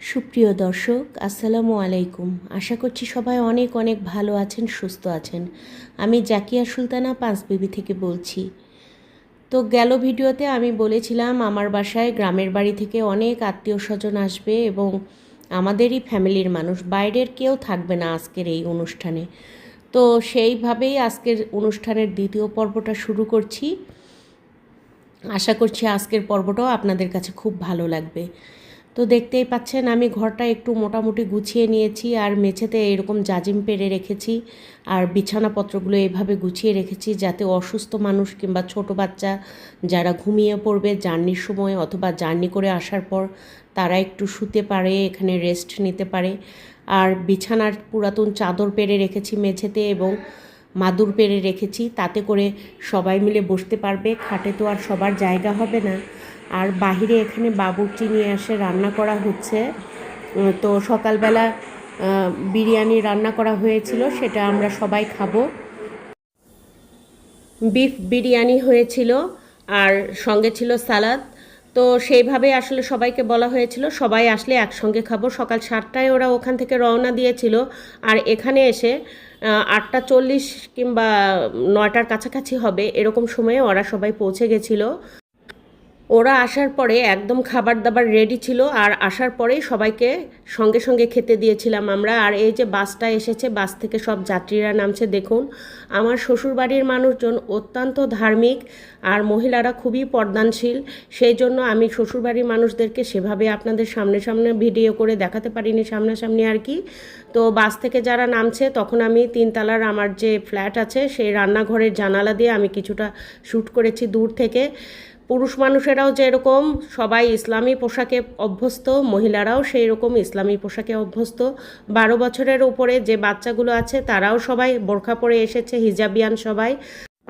সুপ্রিয় দর্শক, আসসালামু আলাইকুম। আশা করছি সবাই অনেক অনেক ভালো আছেন, সুস্থ আছেন। আমি জাকিয়া সুলতানা পাঁচবিবি থেকে বলছি। তো গেল ভিডিওতে আমি বলেছিলাম, আমার বাসায় গ্রামের বাড়ি থেকে অনেক আত্মীয় স্বজন আসবে এবং আমাদেরই ফ্যামিলির মানুষ, বাইরের কেউ থাকবে না আজকের এই অনুষ্ঠানে। তো সেইভাবেই আজকের অনুষ্ঠানের দ্বিতীয় পর্বটা শুরু করছি। আশা করছি আজকের পর্বটাও আপনাদের কাছে খুব ভালো লাগবে। তো দেখতেই পাচ্ছেন, আমি ঘরটা একটু মোটামুটি গুছিয়ে নিয়েছি আর মেঝেতে এরকম জাজিম পেরে রেখেছি আর বিছানাপত্রগুলো এভাবে গুছিয়ে রেখেছি যাতে অসুস্থ মানুষ কিংবা ছোট বাচ্চা যারা ঘুমিয়ে পড়বে জার্নির সময় অথবা জার্নি করে আসার পর তারা একটু শুতে পারে, এখানে রেস্ট নিতে পারে। আর বিছানার পুরাতন চাদর পেরে রেখেছি মেঝেতে এবং মাদুর পেরে রেখেছি, তাতে করে সবাই মিলে বসতে পারবে, খাটে তো আর সবার জায়গা হবে না। আর বাহিরে এখানে বাবুর্চি নিয়ে এসে রান্না করা হচ্ছে। তো সকালবেলা বিরিয়ানি রান্না করা হয়েছিল, সেটা আমরা সবাই খাব। বিফ বিরিয়ানি হয়েছিল আর সঙ্গে ছিল সালাদ। তো সেইভাবে আসলে সবাইকে বলা হয়েছিল, সবাই আসলে একসঙ্গে খাব। সকাল সাতটায় ওরা ওখান থেকে রওনা দিয়েছিল আর এখানে এসে আটটা চল্লিশ কিংবা নয়টার কাছাকাছি হবে এরকম সময়ে ওরা সবাই পৌঁছে গেছিল। ওরা আসার পরে একদম খাবার দাবার রেডি ছিল আর আসার পরেই সবাইকে সঙ্গে সঙ্গে খেতে দিয়েছিলাম আমরা। আর এই যে বাসটা এসেছে, বাস থেকে সব যাত্রীরা নামছে, দেখুন। আমার শ্বশুরবাড়ির মানুষজন অত্যন্ত ধার্মিক আর মহিলারা খুবই পর্দানশীল। সেই জন্য আমি শ্বশুরবাড়ির মানুষদেরকে সেভাবে আপনাদের সামনে সামনে ভিডিও করে দেখাতে পারিনি, সামনাসামনি আর কি। তো বাস থেকে যারা নামছে, তখন আমি তিনতলার আমার যে ফ্ল্যাট আছে, সেই রান্নাঘরের জানালা দিয়ে আমি কিছুটা শ্যুট করেছি দূর থেকে। পুরুষ মানুষেরাও যেরকম, সবাই ইসলামী পোশাকে অভ্যস্ত, মহিলারাও সেই রকম ইসলামী পোশাকে অভ্যস্ত। বারো বছরের উপরে যে বাচ্চাগুলো আছে, তারাও সবাই বোরখা পরে এসেছে, হিজাবিয়ান সবাই।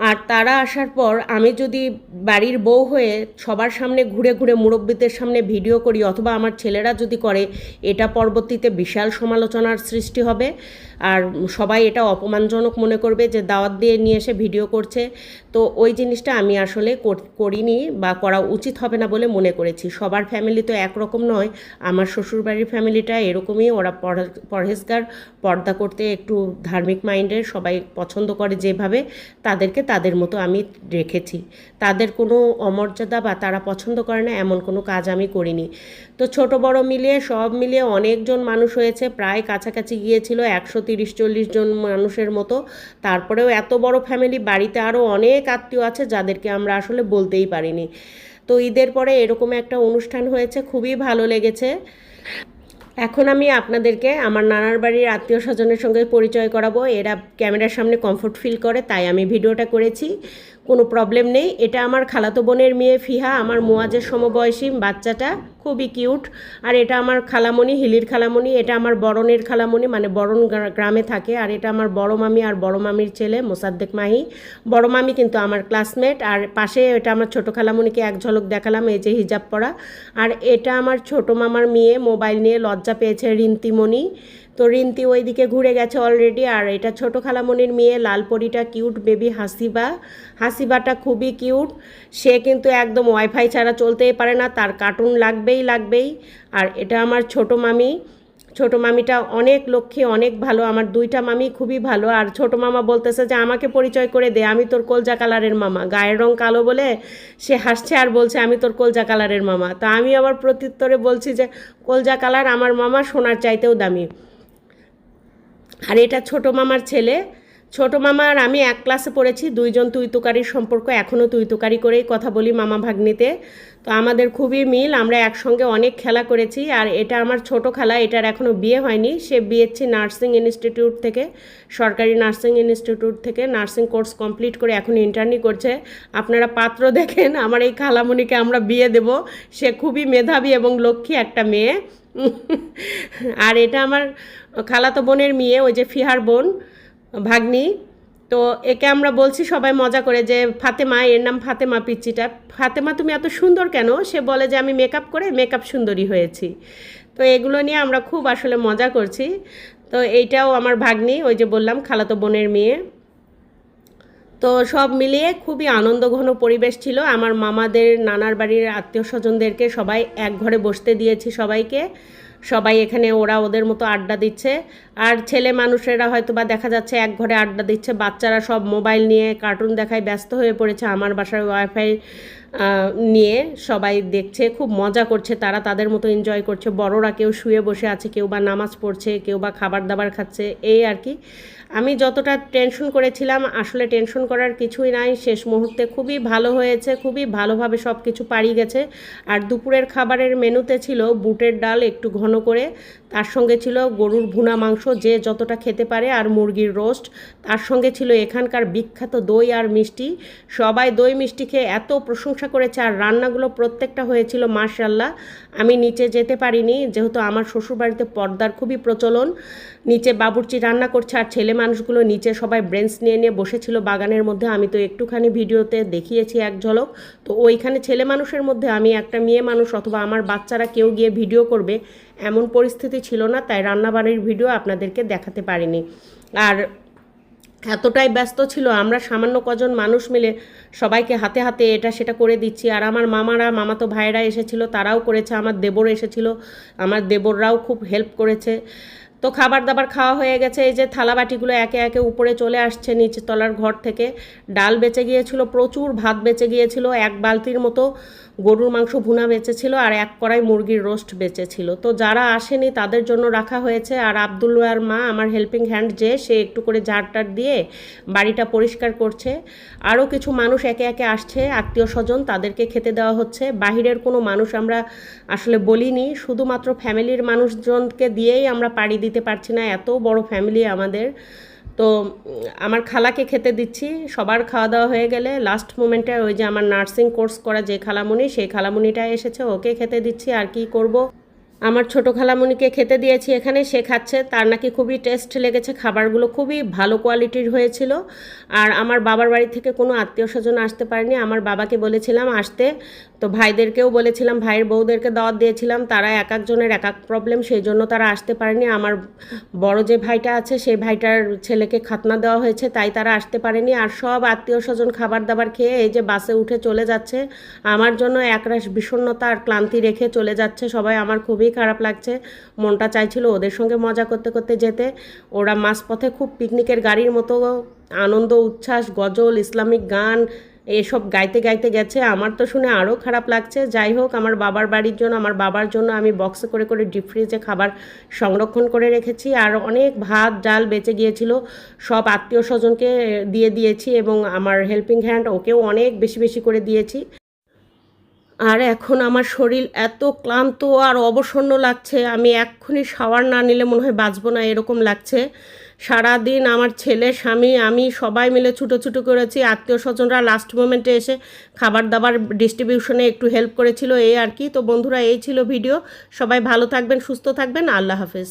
আর তারা আসার পর আমি যদি বাড়ির বউ হয়ে সবার সামনে ঘুরে ঘুরে মুরব্বীদের সামনে ভিডিও করি, অথবা আমার ছেলেরা যদি করে, এটা পরবর্তীতে বিশাল সমালোচনার সৃষ্টি হবে। আর সবাই এটা অপমানজনক মনে করবে যে দাওয়াত দিয়ে নিয়ে এসে ভিডিও করছে। তো ওই জিনিসটা আমি আসলে করিনি বা করা উচিত হবে না বলে মনে করেছি। সবার ফ্যামিলি তো একরকম নয়। আমার শ্বশুরবাড়ির ফ্যামিলিটা এরকমই। ওরা পর- পরহেজগার। পর্দা করতে একটু ধার্মিক মাইন্ডের। সবাই পছন্দ করে যেভাবে তাদেরকে তাদের মতো আমি রেখেছি। তাদের কোনো অমর্যাদা বা তারা পছন্দ করে না এমন কোনো কাজ আমি করিনি। তো ছোট বড় মিলিয়ে সব মিলিয়ে অনেকজন মানুষ হয়েছে। প্রায় কাছাকাছি গিয়েছিল একশো তিরিশ, চল্লিশ জন মানুষের মতো। তারপরেও এত বড় ফ্যামিলি বাড়িতে আরও অনেক আত্মীয় আছে যাদেরকে আমরা আসলে বলতেই পারিনি। তো ঈদের পরে এরকম একটা অনুষ্ঠান হয়েছে, খুবই ভালো লেগেছে। এখন আমি আপনাদেরকে আমার নানার বাড়ির আত্মীয় স্বজনের সঙ্গে পরিচয় করাবো। এরা ক্যামেরার সামনে কমফোর্ট ফিল করে, তাই আমি ভিডিওটা করেছি। কোনো প্রবলেম নেই। এটা আমার খালাতো বোনের মেয়ে ফিহা, আমার মোয়াজের সমবয়সী বাচ্চাটা, খুবই কিউট আর এটা আমার খালামণি, হিলির খালামণি, এটা আমার বরণের খালামণি মানে বরণ গ্রামে থাকে। আর এটা আমার বড় মামি আর বড় মামির ছেলে, মোসাদ্দেক মাহি। বড় মামি কিন্তু আমার ক্লাসমেট আর পাশে এটা আমার ছোট খালামণিকে এক ঝলক দেখালাম, এই যে হিজাব পরা। আর এটা আমার ছোট মামার মেয়ে, মোবাইল নিয়ে লজ্জা পেয়েছে রিন্তিমণি। তো রিন্তি ওইদিকে ঘুরে গেছে অলরেডি আর এটা ছোট খালামণির মেয়ে, লালপরিটা কিউট বেবি হাসিবা। হাসিবাটা খুবই কিউট সে কিন্তু একদম ওয়াইফাই ছাড়া চলতেই পারে না, তার কার্টুন লাগবেই লাগবেই। আর এটা আমার ছোট মামি। ছোট মামিটা অনেক লক্ষ্মী, অনেক ভালো। আমার দুইটা মামি খুবই ভালো। আর ছোট মামা বলতেছে যে, আমাকে পরিচয় করে দে, আমি তোর কলজা কালারের মামা। গায়ের রং কালো বলে সে হাসছে আর বলছে, আমি তোর কলজা কালারের মামা। তা আমি আবার প্রত্যুত্তরে বলছি যে, কলজা কালার আমার মামা, সোনার চাইতেও দামি। আর এটা ছোট মামার ছেলে। ছোট মামা আর আমি এক ক্লাসে পড়েছি, দুইজন তুই তুকারির সম্পর্ক এখনও তুই তুকারি করেই কথা বলি মামা ভাগ্নিতে। তো আমাদের খুবই মিল, আমরা একসঙ্গে অনেক খেলা করেছি, আর এটা আমার ছোট খেলা, এটার এখনও বিয়ে হয়নি। সে বিয়েছি নার্সিং ইনস্টিটিউট থেকে, সরকারি নার্সিং ইনস্টিটিউট থেকে নার্সিং কোর্স কমপ্লিট করে এখন ইন্টার্নি করছে। আপনারা পাত্র দেখেন, আমার এই খালামণিকে আমরা বিয়ে দেব। সে খুবই মেধাবী এবং লক্ষ্মী একটা মেয়ে। আর এটা আমার খালাতো বোনের মেয়ে, ওই যে ফিহার বোন, ভাগ্নি। তো একে আমরা বলছি সবাই মজা করে যে ফাতেমা, এর নাম ফাতেমা পিচ্চিটা। ফাতেমা, তুমি এত সুন্দর কেন? সে বলে যে আমি মেকআপ করে মেকআপ সুন্দরী হয়েছি। তো এগুলো নিয়ে আমরা খুব আসলে মজা করছি। তো এইটাও আমার ভাগ্নি, ওই যে বললাম, খালাতো বোনের মেয়ে। তো সব মিলিয়ে খুবই আনন্দঘন পরিবেশ ছিল। আমার মামাদের, নানার বাড়ির আত্মীয় স্বজনদেরকে সবাই এক ঘরে বসতে দিয়েছি সবাইকে। সবাই এখানে ওরা ওদের মতো আড্ডা দিচ্ছে। আর ছেলে মানুষেরা হয়তো বা দেখা যাচ্ছে এক ঘরে আড্ডা দিচ্ছে। বাচ্চারা সব মোবাইল নিয়ে কার্টুন দেখায় ব্যস্ত হয়ে পড়েছে আমার বাসার ওয়াইফাই নিয়ে। সবাই দেখছে, খুব মজা করছে। তারা তাদের মতো এনজয় করছে। বড়রা কেউ শুয়ে বসে আছে, কেউ বা নামাজ পড়ছে, কেউ বা খাবার দাবার খাচ্ছে। এই আর কি। আমি যতটা টেনশন করেছিলাম, আসলে টেনশন করার কিছুই নাই। শেষ মুহূর্তে খুবই ভালো হয়েছে, খুবই ভালোভাবে সব কিছু পারি গেছে। আর দুপুরের খাবারের মেনুতে ছিল বুটের ডাল একটু ঘন করে। তার সঙ্গে ছিল গরুর ভুনা মাংস, যে যতটা খেতে পারে, আর মুরগির রোস্ট তার সঙ্গে ছিল এখানকার বিখ্যাত দই আর মিষ্টি। সবাই দই মিষ্টি খেয়ে এত প্রশংসা করেছে, আর রান্নাগুলো প্রত্যেকটা হয়েছিল মার্শাল্লাহ আমি নিচে যেতে পারিনি, যেহেতু আমার শ্বশুরবাড়িতে পর্দার খুবই প্রচলন। নিচে বাবুর্চি রান্না করছে, আর ছেলে মানুষগুলো নিচে সবাই ব্রেঞ্চ নিয়ে নিয়ে বসেছিল বাগানের মধ্যে। আমি তো একটুখানি ভিডিওতে দেখিয়েছি এক ঝলক। তো ওইখানে ছেলে মানুষের মধ্যে আমি একটা মেয়ে মানুষ অথবা আমার বাচ্চারা কেউ গিয়ে ভিডিও করবে এমন পরিস্থিতি ছিল না, তাই রান্নাবাড়ির ভিডিও আপনাদেরকে দেখাতে পারিনি। আর এতটাই ব্যস্ত ছিল, আমরা সামান্য কজন মানুষ মিলে সবাইকে হাতে হাতে এটা সেটা করে দিচ্ছি। আর আমার মামারা, মামাতো ভাইরা এসেছিল, তারাও করেছে, আমার দেবর এসেছিল, আমার দেবররাও খুব হেল্প করেছে। তো খাবার দাবার খাওয়া হয়ে গেছে। এই যে থালা বাটিগুলো একে একে উপরে চলে আসছে নিচে তলার ঘর থেকে। ডাল বেঁচে গিয়েছিল প্রচুর, ভাত বেঁচে গিয়েছিল, এক বালতির মতো গরুর মাংস ভুনা বেঁচেছিল আর এক কড়াই মুরগির রোস্ট বেঁচেছিল। তো যারা আসেনি তাদের জন্য রাখা হয়েছে আর আবদুল্লার মা, আমার হেল্পিং হ্যান্ড যে, সে একটু করে ঝাড়টার দিয়ে বাড়িটা পরিষ্কার করছে। আরও কিছু মানুষ একে একে আসছে আত্মীয় স্বজন তাদেরকে খেতে দেওয়া হচ্ছে। বাহিরের কোনো মানুষ আমরা আসলে বলিনি, শুধুমাত্র ফ্যামিলির মানুষজনকে দিয়েই আমরা পাড়ি দিতে পারছি না, এত বড় ফ্যামিলি আমাদের। তো আমার খালাকে খেতে দিচ্ছি, সবার খাওয়া দাওয়া হয়ে গেলে লাস্ট মোমেন্টে ওই যে আমার নার্সিং কোর্স করা যে খালামুনি, সেই খালামুনিটা এসেছে, ওকে খেতে দিচ্ছি, আর কি করব? আমার ছোট খালামুনিকে খেতে দিয়েছি এখানে, সে খাচ্ছে। তার নাকি খুবই টেস্ট লেগেছে, খাবারগুলো খুবই ভালো কোয়ালিটির হয়েছিল। আর আমার বাবার বাড়ি থেকে কোনো আত্মীয় স্বজন আসতে পারেনি। আমার বাবাকে বলেছিলাম আসতে। তো ভাইদেরকেও বলেছিলাম, ভাইয়ের বউদেরকে দাওয়াত দিয়েছিলাম। তারা এক একজনের এক এক প্রবলেম সেই জন্য তারা আসতে পারেনি। আমার বড় যে ভাইটা আছে, সেই ভাইটার ছেলেকে খাতনা দেওয়া হয়েছে, তাই তারা আসতে পারেনি। আর সব আত্মীয় স্বজন খাবার দাবার খেয়ে এই যে বাসে উঠে চলে যাচ্ছে। আমার জন্য একরাশ বিষণ্ণতা আর ক্লান্তি রেখে চলে যাচ্ছে সবাই। আমার খুবই খারাপ লাগছে। মনটা চাইছিল ওদের সঙ্গে মজা করতে করতে যেতে। ওরা মাঝপথে খুব পিকনিকের গাড়ির মতো আনন্দ, উচ্ছ্বাস, গজল, ইসলামিক গান এসব গাইতে গাইতে গেছে। আমার তো শুনে আরও খারাপ লাগছে। যাই হোক, আমার বাবার বাড়ির জন্য, আমার বাবার জন্য আমি বক্সে করে করে ডিপ ফ্রিজে খাবার সংরক্ষণ করে রেখেছি। আর অনেক ভাত, ডাল বেঁচে গিয়েছিল। সব আত্মীয় স্বজনকে দিয়ে দিয়েছি এবং আমার হেল্পিং হ্যান্ড ওকেও অনেক বেশি বেশি করে দিয়েছি। আর এখন আমার শরীর এত ক্লান্ত আর অবসন্ন লাগছে, আমি এক্ষুনি শাওয়ার না নিলে মনে হয় বাঁচবো না, এরকম লাগছে। সারাদিন আমার ছেলে, স্বামী, আমি সবাই মিলে ছুটো ছুটো করেছি আত্মীয় স্বজনরা লাস্ট মোমেন্টে এসে খাবার দাবার ডিস্ট্রিবিউশনে একটু হেল্প করেছিল, এই আর কি। তো বন্ধুরা, এই ছিল ভিডিও সবাই ভালো থাকবেন, সুস্থ থাকবেন। আল্লাহ হাফেজ।